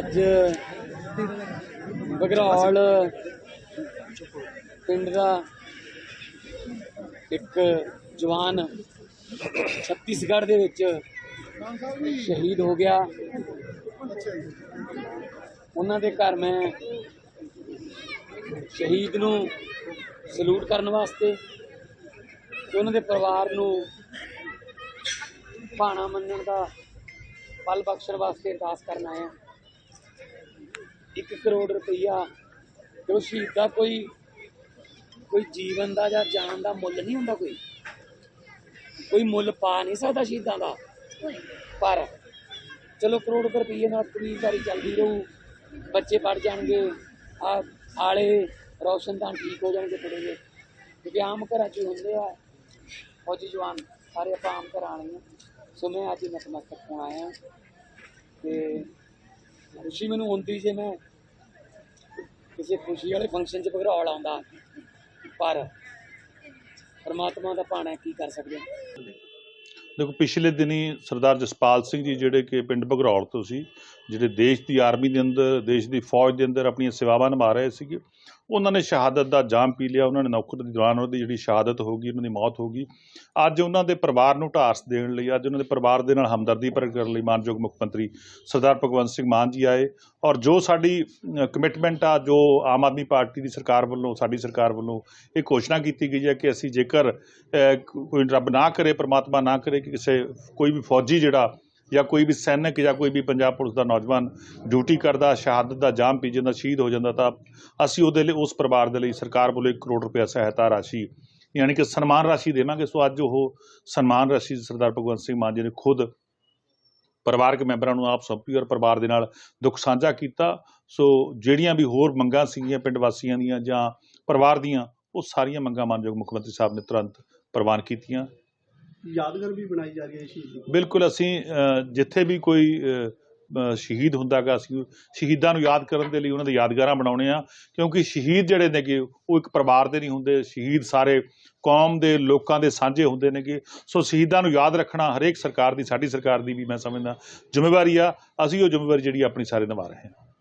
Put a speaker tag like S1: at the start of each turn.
S1: ਅੱਜ ਬਗਰੌਲ ਪਿੰਡ ਦਾ ਇੱਕ ਜਵਾਨ ਛੱਤੀਸਗੜ੍ਹ ਦੇ ਵਿੱਚ ਸ਼ਹੀਦ ਹੋ ਗਿਆ। ਉਹਨਾਂ ਦੇ ਘਰ ਮੈਂ ਸ਼ਹੀਦ ਨੂੰ ਸਲੂਟ ਕਰਨ ਵਾਸਤੇ ਤੇ ਉਹਨਾਂ ਦੇ ਪਰਿਵਾਰ ਨੂੰ ਭਾਣਾ ਮੰਨਣ ਦਾ ਪਲ ਬਖਸ਼ਣ ਵਾਸਤੇ ਅਰਦਾਸ ਕਰਨ ਆਇਆ। 1 ਕਰੋੜ ਰੁਪਈਆ। ਜੋ ਸ਼ਹੀਦ ਕੋਈ ਕੋਈ ਜੀਵਨ ਦਾ ਜਾਂ ਜਾਨ ਦਾ ਮੁੱਲ ਨਹੀਂ ਹੁੰਦਾ ਕੋਈ। ਕੋਈ ਮੁੱਲ ਪਾ ਨਹੀਂ ਸਕਦਾ ਸ਼ਹੀਦਾਂ ਦਾ। ਪਰ ਚਲੋ ਕਰੋੜ ਕੁ ਰੁਪਈਏ ਨਾਲ ਖਰੀਦਦਾਰੀ ਚੱਲਦੀ ਰਹੂ। ਬੱਚੇ ਪੜ ਜਾਣਗੇ। ਆ ਆਲੇ ਰੌਸ਼ਨਦਾਨ ਠੀਕ ਹੋ ਜਾਣਗੇ ਥੋੜੇ ਜਿਹੇ। ਕਿਉਂਕਿ ਆਮ ਘਰਾਂ 'ਚ ਹੁੰਦੇ ਆ। ਫੌਜੀ ਜਵਾਨ ਸਾਰੇ ਆਪਾਂ ਆਮ ਘਰਾਂ ਵਾਲੇ ਹਾਂ ਸੋ ਮੈਂ ਅੱਜ ਨਤਮਸਤਕ ਹੋਣ ਆਇਆ। ਤੇ ਖੁਸ਼ੀ ਮੈਨੂੰ ਹੁੰਦੀ ਜੇ ਮੈਂ ਕਿਸੇ ਖੁਸ਼ੀ ਵਾਲੇ ਫੰਕਸ਼ਨ 'ਚ ਭਗਰੌਲ ਆਉਂਦਾ। ਪਰ ਪਰਮਾਤਮਾ ਦਾ ਭਾਣਾ ਕੀ ਕਰ ਸਕਦੇ ਹਾਂ?
S2: ਦੇਖੋ, ਪਿਛਲੇ ਦਿਨੀ ਸਰਦਾਰ ਜਸਪਾਲ ਸਿੰਘ ਜੀ ਜਿਹੜੇ ਕਿ ਪਿੰਡ ਭਗਰੌਲ ਤੋਂ ਸੀ ਜਿਹੜੇ ਦੇਸ਼ ਦੀ ਆਰਮੀ ਦੇ ਅੰਦਰ, ਦੇਸ਼ ਦੀ ਫੌਜ ਦੇ ਅੰਦਰ ਆਪਣੀਆਂ ਸੇਵਾਵਾਂ ਨਿਭਾ ਰਹੇ ਸੀਗੇ, ਉਹਨਾਂ ਨੇ ਸ਼ਹਾਦਤ ਦਾ ਜਾਮ ਪੀ ਲਿਆ, ਉਹਨਾਂ ਨੇ ਨੌਕਰ ਦੇ ਦੌਰਾਨ ਉਹਨਾਂ ਦੀ ਜਿਹੜੀ ਸ਼ਹਾਦਤ ਹੋ ਗਈ, ਉਹਨਾਂ ਦੀ ਮੌਤ ਹੋ ਗਈ। ਅੱਜ ਉਹਨਾਂ ਦੇ ਪਰਿਵਾਰ ਨੂੰ ਢਾਰਸ ਦੇਣ ਲਈ, ਅੱਜ ਉਹਨਾਂ ਦੇ ਪਰਿਵਾਰ ਦੇ ਨਾਲ ਹਮਦਰਦੀ ਪ੍ਰਗਟ ਕਰਨ ਲਈ ਮਾਨਯੋਗ ਮੁੱਖ ਮੰਤਰੀ ਸਰਦਾਰ ਭਗਵੰਤ ਸਿੰਘ ਮਾਨ ਜੀ ਆਏ ਔਰ ਜੋ ਸਾਡੀ ਕਮਿਟਮੈਂਟ ਆ, ਜੋ ਆਮ ਆਦਮੀ ਪਾਰਟੀ ਦੀ ਸਰਕਾਰ ਵੱਲੋਂ, ਸਾਡੀ ਸਰਕਾਰ ਵੱਲੋਂ ਇਹ ਘੋਸ਼ਣਾ ਕੀਤੀ ਗਈ ਹੈ ਕਿ ਅਸੀਂ ਜੇਕਰ ਕੋਈ ਰੱਬ ਨਾ ਕਰੇ, ਪ੍ਰਮਾਤਮਾ ਨਾ ਕਰੇ ਕਿ ਕਿਸੇ ਕੋਈ ਵੀ ਫੌਜੀ ਜਿਹੜਾ ਜਾਂ ਕੋਈ ਵੀ ਸੈਨਿਕ ਜਾਂ ਕੋਈ ਵੀ ਪੰਜਾਬ ਪੁਲਿਸ ਦਾ ਨੌਜਵਾਨ ਡਿਊਟੀ ਕਰਦਾ, ਸ਼ਹਾਦਤ ਦਾ ਜਾਮ ਪੀ ਜਾਂਦਾ, ਸ਼ਹੀਦ ਹੋ ਜਾਂਦਾ, ਤਾਂ ਅਸੀਂ ਉਹਦੇ ਲਈ, ਉਸ ਪਰਿਵਾਰ ਦੇ ਲਈ ਸਰਕਾਰ ਵੱਲੋਂ 1 ਕਰੋੜ ਰੁਪਏ ਸਹਾਇਤਾ ਰਾਸ਼ੀ, ਯਾਨੀ ਕਿ ਸਨਮਾਨ ਰਾਸ਼ੀ ਦੇਵਾਂਗੇ। ਸੋ ਅੱਜ ਉਹ ਸਨਮਾਨ ਰਾਸ਼ੀ ਸਰਦਾਰ ਭਗਵੰਤ ਸਿੰਘ ਮਾਨ ਜੀ ਨੇ ਖੁਦ ਪਰਿਵਾਰਕ ਮੈਂਬਰਾਂ ਨੂੰ ਆਪ ਸੌਂਪੀ ਔਰ ਪਰਿਵਾਰ ਦੇ ਨਾਲ ਦੁੱਖ ਸਾਂਝਾ ਕੀਤਾ। ਸੋ ਜਿਹੜੀਆਂ ਵੀ ਹੋਰ ਮੰਗਾਂ ਸੀਗੀਆਂ ਪਿੰਡ ਵਾਸੀਆਂ ਦੀਆਂ ਜਾਂ ਪਰਿਵਾਰ ਦੀਆਂ, ਉਹ ਸਾਰੀਆਂ ਮੰਗਾਂ ਮਾਨਯੋਗ ਮੁੱਖ ਮੰਤਰੀ ਸਾਹਿਬ ਨੇ ਤੁਰੰਤ ਪ੍ਰਵਾਨ ਕੀਤੀਆਂ।
S3: ਯਾਦਗਾਰ ਵੀ ਬਣਾਈ ਜਾ ਰਹੀ ਹੈ ਸ਼ਹੀਦ
S2: ਬਿਲਕੁਲ ਅਸੀਂ ਜਿੱਥੇ ਵੀ ਕੋਈ ਅ, ਅ, ਸ਼ਹੀਦ ਹੁੰਦਾਗਾ ਅਸੀਂ ਸ਼ਹੀਦਾਂ ਨੂੰ ਯਾਦ ਕਰਨ ਦੇ ਲਈ ਉਹਨਾਂ ਦੇ ਯਾਦਗਾਰਾਂ ਬਣਾਉਣੇ ਆ ਕਿਉਂਕਿ ਸ਼ਹੀਦ ਜਿਹੜੇ ਨੇਗੇ ਉਹ ਇੱਕ ਪਰਿਵਾਰ ਦੇ ਨਹੀਂ ਹੁੰਦੇ ਸ਼ਹੀਦ ਸਾਰੇ ਕੌਮ ਦੇ ਲੋਕਾਂ ਦੇ ਸਾਂਝੇ ਹੁੰਦੇ ਨੇਗੇ ਸੋ ਸ਼ਹੀਦਾਂ ਨੂੰ ਯਾਦ ਰੱਖਣਾ ਹਰੇਕ ਸਰਕਾਰ ਦੀ ਸਾਡੀ ਸਰਕਾਰ ਦੀ ਵੀ ਮੈਂ ਸਮਝਦਾ ਜ਼ਿੰਮੇਵਾਰੀ ਆ। ਅਸੀਂ ਉਹ ਜ਼ਿੰਮੇਵਾਰੀ ਜਿਹੜੀ ਆਪਣੀ ਸਾਰੇ ਨਿਭਾ ਰਹੇ ਹਾਂ।